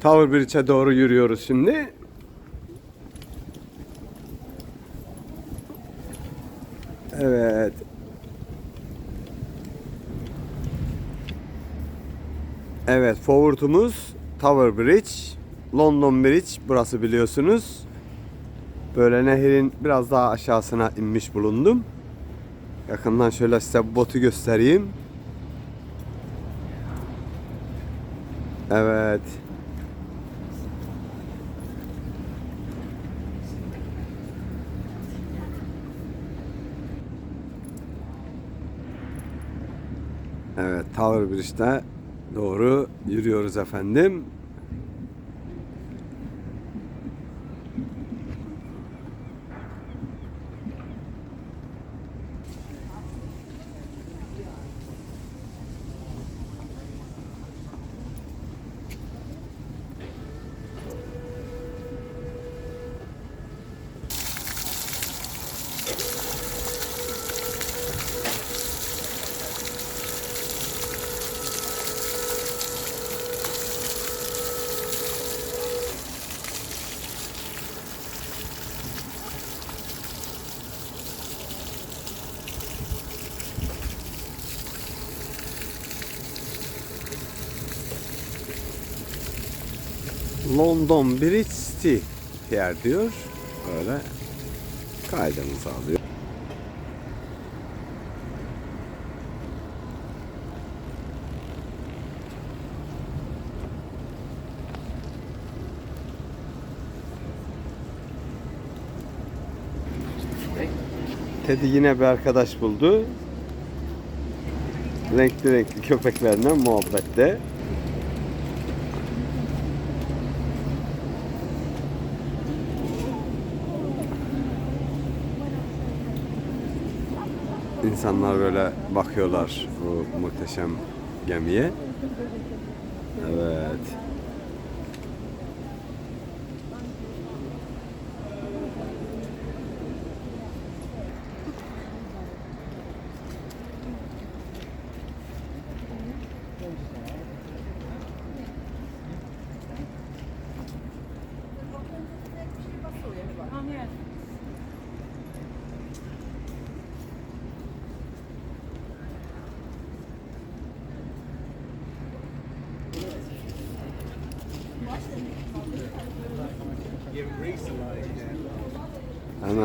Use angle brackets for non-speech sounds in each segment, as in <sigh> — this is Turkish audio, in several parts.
Tower Bridge'e doğru yürüyoruz şimdi. Evet. Evet, forward'umuz Tower Bridge, London Bridge burası biliyorsunuz. Böyle nehrin biraz daha aşağısına inmiş bulundum. Yakından şöyle size botu göstereyim. Evet. Evet, Tower Bridge'de doğru yürüyoruz efendim. London Bridge City yer diyor. Böyle kaydımızı alıyor. Teddy yine bir arkadaş buldu. Renkli renkli köpeklerle muhabbette. İnsanlar böyle bakıyorlar bu muhteşem gemiye. Evet.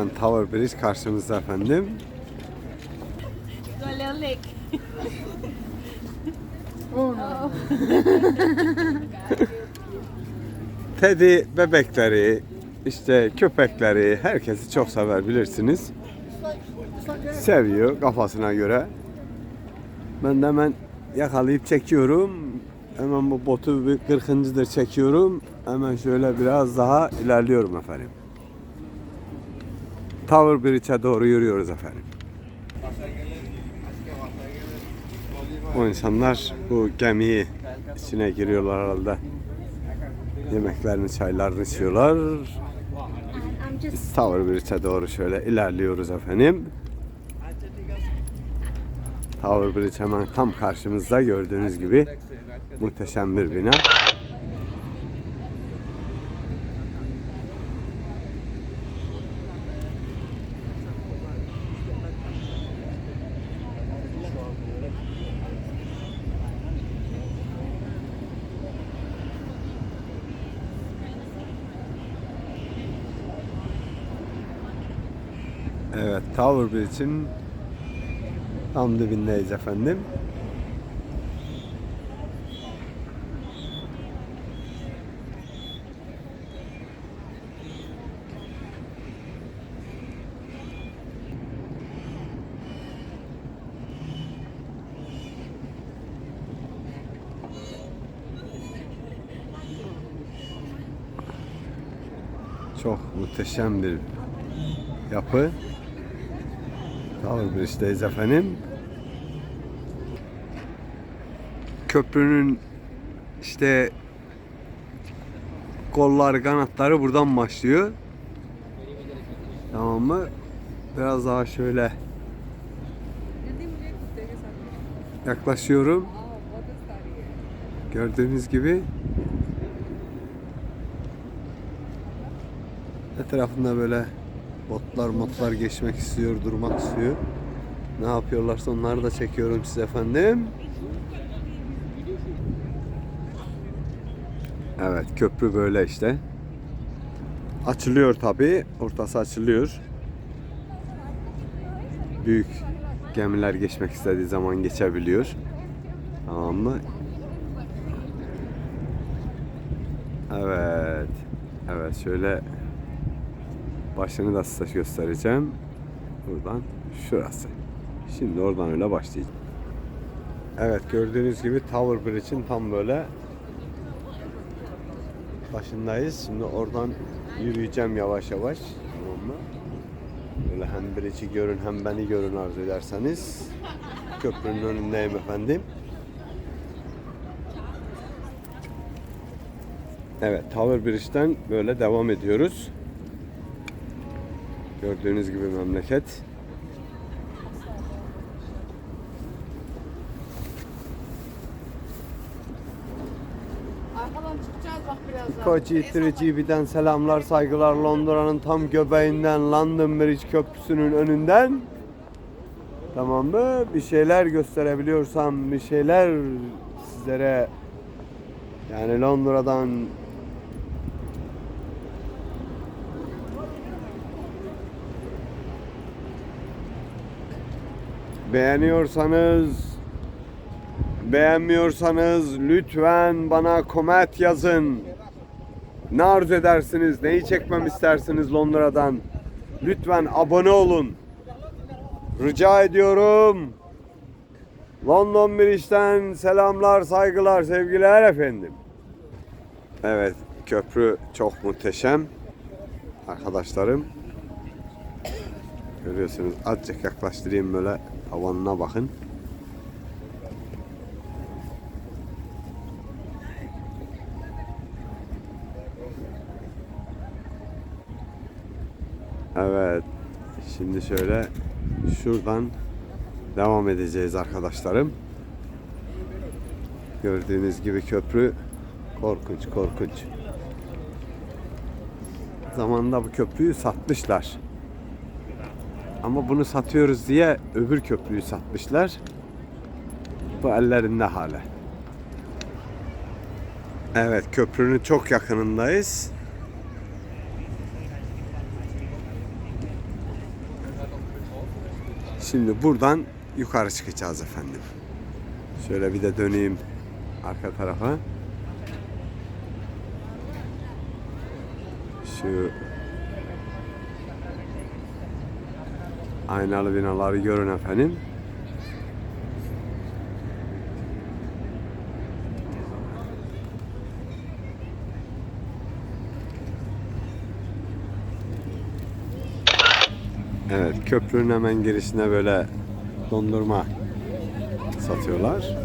London Tower Bridge karşınızda efendim. <laughs> Teddy bebekleri, işte köpekleri herkesi çok sever bilirsiniz. Seviyor kafasına göre. Ben de hemen yakalayıp çekiyorum. Hemen bu botu bir 40.dır çekiyorum. Hemen şöyle biraz daha ilerliyorum efendim. Tower Bridge'e doğru yürüyoruz efendim. O insanlar bu gemiyi içine giriyorlar herhalde. Yemeklerini, çaylarını içiyorlar. Just Tower Bridge'e doğru şöyle ilerliyoruz efendim. Tower Bridge hemen tam karşımızda gördüğünüz gibi muhteşem bir bina. Evet, Tower Bridge'in tam dibindeyiz efendim. Çok muhteşem bir yapı. Tower Bridge'deyiz efendim. Köprünün işte kolları, kanatları buradan başlıyor. Tamam mı? Biraz daha şöyle yaklaşıyorum. Gördüğünüz gibi etrafında böyle botlar motlar geçmek istiyor, durmak istiyor. Ne yapıyorlarsa onları da çekiyorum size efendim. Evet köprü böyle işte. Açılıyor tabi. Ortası açılıyor. Büyük gemiler geçmek istediği zaman geçebiliyor. Tamam mı? Evet. Evet şöyle başını da size göstereceğim. Buradan şurası. Şimdi oradan öyle başlayacağım. Evet gördüğünüz gibi Tower Bridge'in tam böyle başındayız. Şimdi oradan yürüyeceğim yavaş yavaş. Tamam mı? Böyle hem bridge'i görün hem beni görün arzu ederseniz. Köprünün önündeyim efendim. Evet Tower Bridge'den böyle devam ediyoruz. Gördüğünüz gibi memleket. Koç İttiri selamlar saygılar Londra'nın tam göbeğinden London Bridge Köprüsü'nün önünden. Tamam mı? Bir şeyler gösterebiliyorsam bir şeyler sizlere yani Londra'dan beğeniyorsanız beğenmiyorsanız lütfen bana koment yazın. Ne arzu edersiniz? Neyi çekmem istersiniz Londra'dan? Lütfen abone olun. Rica ediyorum. London Bridge'den selamlar, saygılar, sevgiler efendim. Evet, köprü çok muhteşem. Arkadaşlarım. Görüyorsunuz. Azıcık yaklaştırayım böyle tavanına bakın. Evet. Şimdi şöyle şuradan devam edeceğiz arkadaşlarım. Gördüğünüz gibi köprü korkunç korkunç. Zamanında bu köprüyü satmışlar. Ama bunu satıyoruz diye öbür köprüyü satmışlar. Bu ellerinde hala. Evet köprünün çok yakınındayız. Şimdi buradan yukarı çıkacağız efendim. Şöyle bir de döneyim arka tarafa. Şu aynalı binaları görün efendim. Evet, köprünün hemen girişine böyle dondurma satıyorlar.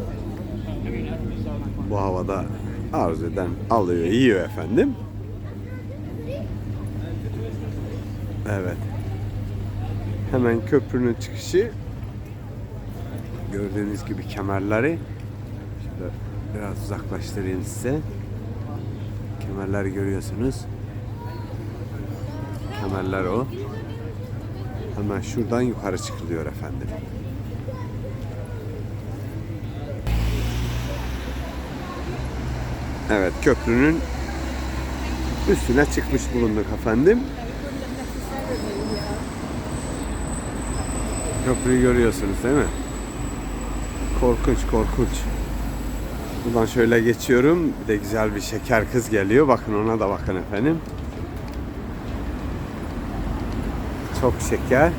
Bu havada arzu eden alıyor, yiyor efendim. Evet. Hemen köprünün çıkışı. Gördüğünüz gibi kemerleri. Şöyle biraz uzaklaştırayım size. Kemerleri görüyorsunuz. Kemerler o. Hemen şuradan yukarı çıkılıyor efendim. Evet köprünün üstüne çıkmış bulunduk efendim. Köprüyü görüyorsunuz değil mi? Korkunç korkunç. Buradan şöyle geçiyorum. Bir de güzel bir şeker kız geliyor. Bakın ona da bakın efendim. Çok şeker.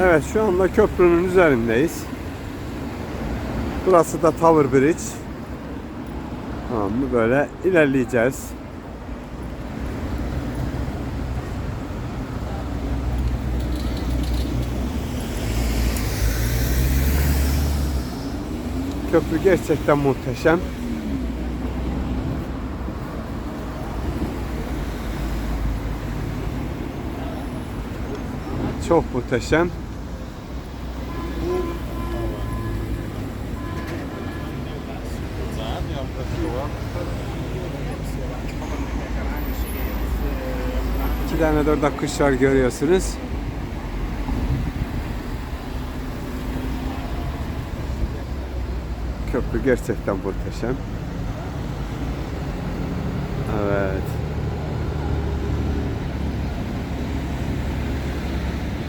Evet şu anda köprünün üzerindeyiz. Burası da Tower Bridge. Tamam mı? Böyle ilerleyeceğiz. Köprü gerçekten muhteşem. Çok muhteşem. İki tane de orada kuş var görüyorsunuz. Köprü gerçekten muhteşem. Evet.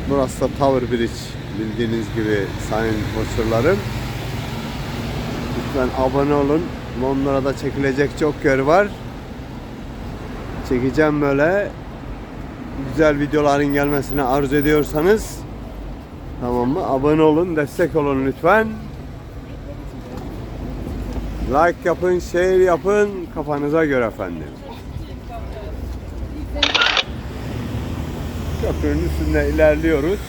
Burası da Tower Bridge bildiğiniz gibi sayın boşurlarım. Lütfen abone olun. Londra'da çekilecek çok yer var. Çekeceğim böyle güzel videoların gelmesini arzu ediyorsanız tamam mı? Abone olun, destek olun lütfen. Like yapın, share yapın kafanıza göre efendim. Köprünün üstünde ilerliyoruz.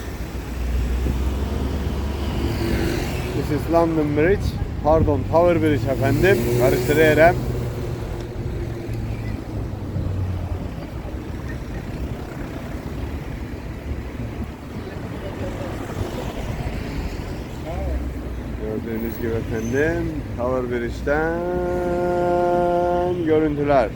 This is London Bridge. Pardon, Tower Bridge efendim. Karıştırıyorum. Gördüğünüz gibi efendim Tower Bridge'den görüntüler.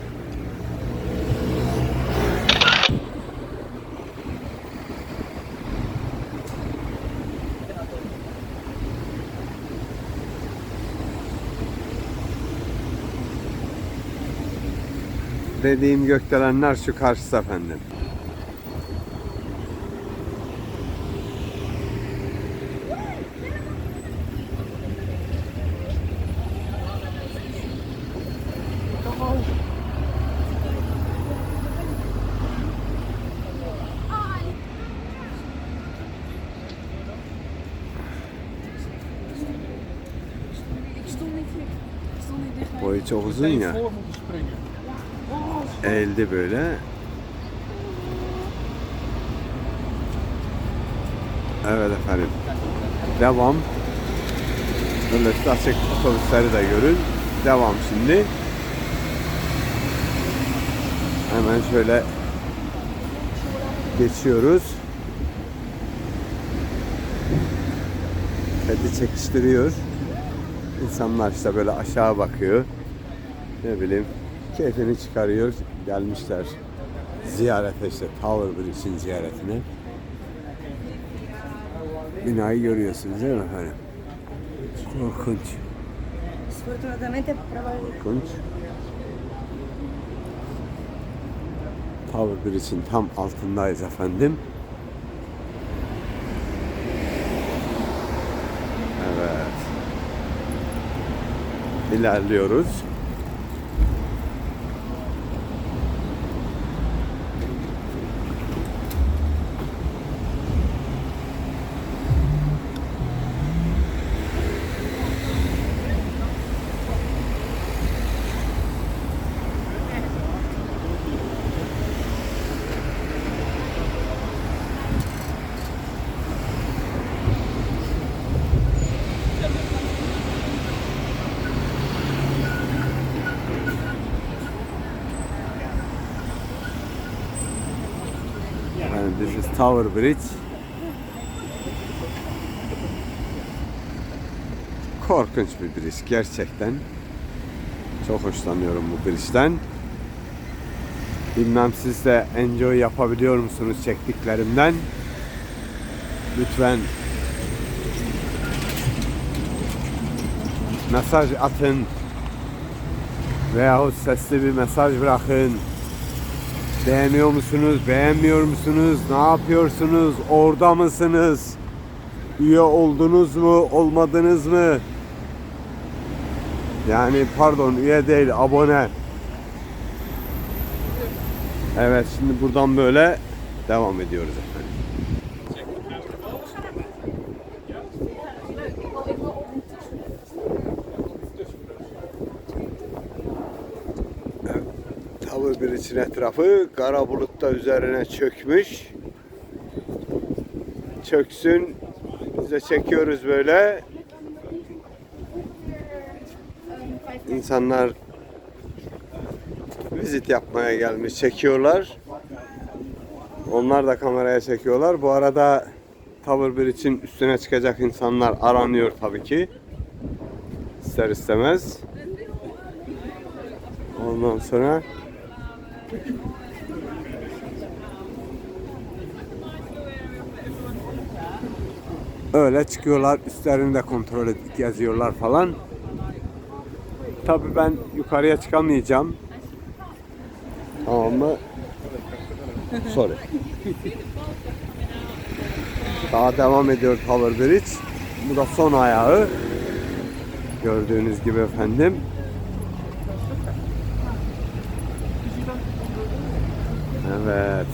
Dediğim gökdelenler şu karşısı efendim. Boyu çok uzun ya. Eğildi böyle. Evet efendim. Devam. Böylesi açık otobüsleri de görün. Devam şimdi. Hemen şöyle geçiyoruz. Kedi çekiştiriyor. İnsanlar işte böyle aşağı bakıyor. Ne bileyim keyfini çıkarıyor. Gelmişler ziyarete işte Tower Bridge'in ziyaretine. Binayı görüyorsunuz değil mi efendim? Korkunç. Korkunç. Tower Bridge'in tam altındayız efendim. Evet. İlerliyoruz. Yani this is Tower Bridge. Korkunç bir bridge gerçekten. Çok hoşlanıyorum bu bridge'den. Bilmem siz de enjoy yapabiliyor musunuz çektiklerimden? Lütfen mesaj atın veyahut sesli bir mesaj bırakın. Beğeniyor musunuz? Beğenmiyor musunuz? Ne yapıyorsunuz? Orada mısınız? Üye oldunuz mu? Olmadınız mı? Yani pardon üye değil abone. Evet şimdi buradan böyle devam ediyoruz efendim. Bridge'in etrafı kara bulutta üzerine çökmüş. Çöksün. Biz de çekiyoruz böyle. insanlar vizit yapmaya gelmiş çekiyorlar. Onlar da kameraya çekiyorlar. Bu arada Tower Bridge'in üstüne çıkacak insanlar aranıyor tabii ki. İster istemez. Ondan sonra öyle çıkıyorlar. Üstlerini de kontrol edip geziyorlar falan. Tabii ben yukarıya çıkamayacağım. Tamam mı? Sorry. Daha devam ediyor Tower Bridge. Bu da son ayağı. Gördüğünüz gibi efendim. Evet.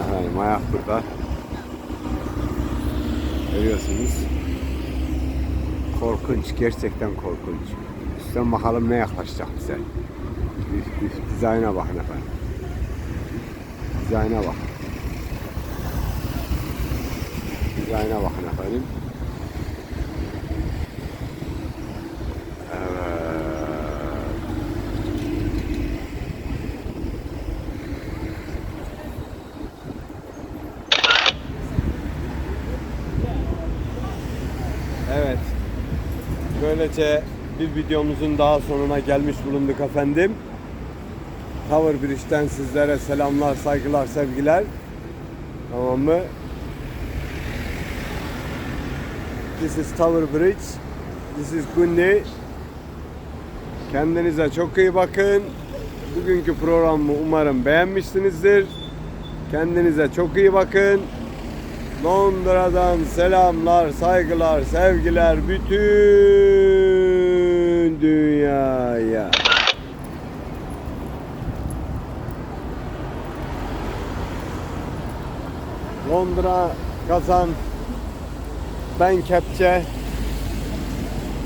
Efendim ayak burada. Görüyorsunuz. Korkunç, gerçekten korkunç. Üstten bakalım ne yaklaşacak bize. Üf, üf, dizayna bakın efendim. Dizayna bakın. Dizayna bakın efendim. Evet. Böylece bir videomuzun daha sonuna gelmiş bulunduk efendim. Tower Bridge'den sizlere selamlar, saygılar, sevgiler. Tamam mı? This is Tower Bridge. This is Gunni. Kendinize çok iyi bakın. Bugünkü programı umarım beğenmişsinizdir. Kendinize çok iyi bakın. Londra'dan selamlar, saygılar, sevgiler bütün dünyaya. Londra kazan, ben kepçe.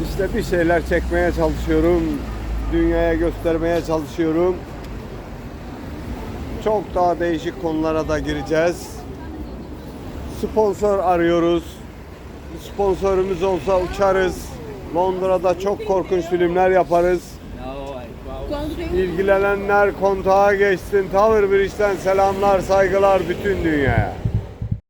İşte bir şeyler çekmeye çalışıyorum. Dünyaya göstermeye çalışıyorum. Çok daha değişik konulara da gireceğiz sponsor arıyoruz. Sponsorumuz olsa uçarız. Londra'da çok korkunç filmler yaparız. İlgilenenler kontağa geçsin. Tower Bridge'den selamlar, saygılar bütün dünyaya.